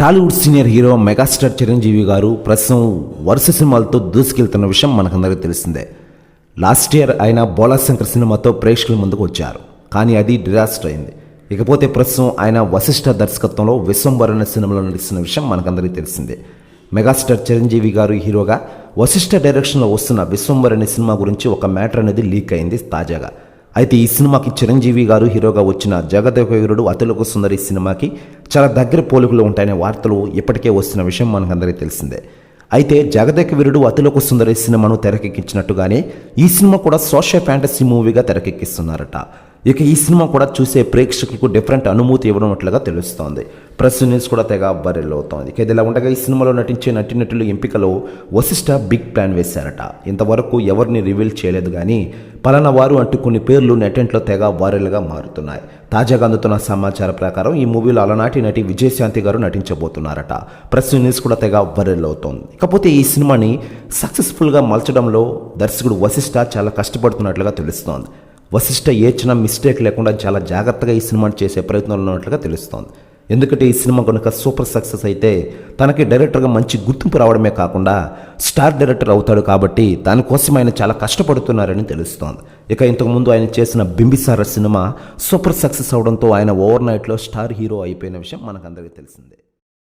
Tollywood senior hero megastar Chiranjeevi గారు ప్రస్తుతం వరుస సినిమాలతో దూసుకెళ్తున్న విషయం మనకందరికీ తెలిసిందే. లాస్ట్ ఇయర్ ఆయన బోలా శంకర్ సినిమాతో ప్రేక్షకుల ముందుకు వచ్చారు. కానీ అది డిజాస్టర్ అయింది. ఇకపోతే ప్రస్తుతం ఆయన వశిష్ఠ దర్శకత్వంలో విశ్వంబర్ అనే సినిమాలో నటిస్తున్న విషయం మనకందరికీ తెలిసిందే. మెగాస్టార్ చిరంజీవి గారు హీరోగా వశిష్ఠ డైరెక్షన్లో వస్తున్న విశ్వంబర్ అనే సినిమా గురించి ఒక మ్యాటర్ అనేది లీక్ అయింది తాజాగా. అయితే ఈ సినిమాకి చిరంజీవి గారు హీరోగా వచ్చిన జగదేవీరుడు అతులకు సుందరి సినిమాకి చాలా దగ్గర పోలికలు ఉంటాయనే వార్తలు ఇప్పటికే వస్తున్న విషయం మనకందరికీ తెలిసిందే. అయితే జగదేక వీరుడు అతిలోక సుందరి సినిమాను తెరకెక్కించినట్టుగానే ఈ సినిమా కూడా సోషల్ ఫ్యాంటసీ మూవీగా తెరకెక్కిస్తున్నారట. ఇక ఈ సినిమా కూడా చూసే ప్రేక్షకులకు డిఫరెంట్ అనుమతి ఇవ్వనట్లుగా తెలుస్తోంది. ప్రెస్ న్యూస్ కూడా తెగ బరిల్ అవుతోంది. ఇక ఇలా ఉండగా ఈ సినిమాలో నటించే నటినటుల ఎంపికలో వశిష్ఠ బిగ్ ప్లాన్ వేశారట. ఇంతవరకు ఎవరిని రివీల్ చేయలేదు కానీ పలానా వారు అంటూ కొన్ని పేర్లు నెటెంట్లో తెగ వైరల్గా మారుతున్నాయి. తాజాగా అందుతున్న సమాచారం ప్రకారం ఈ మూవీలో అలనాటి నటి విజయశాంతి గారు నటించబోతున్నారట. ప్రెస్ న్యూస్ కూడా తెగ వైరల్ అవుతోంది. ఇకపోతే ఈ సినిమాని సక్సెస్ఫుల్గా మలచడంలో దర్శకుడు వశిష్ఠ చాలా కష్టపడుతున్నట్లుగా తెలుస్తోంది. వశిష్ట ఏ చిన్న మిస్టేక్ లేకుండా చాలా జాగ్రత్తగా ఈ సినిమా చేసే ప్రయత్నంలో ఉన్నట్లుగా తెలుస్తోంది. ఎందుకంటే ఈ సినిమా కనుక సూపర్ సక్సెస్ అయితే తనకి డైరెక్టర్గా మంచి గుర్తింపు రావడమే కాకుండా స్టార్ డైరెక్టర్ అవుతాడు కాబట్టి దానికోసం ఆయన చాలా కష్టపడుతున్నారని తెలుస్తోంది. ఇక ఇంతకుముందు ఆయన చేసిన బింబిసార సినిమా సూపర్ సక్సెస్ అవడంతో ఆయన ఓవర్ నైట్లో స్టార్ హీరో అయిపోయిన విషయం మనకందరికీ తెలిసిందే.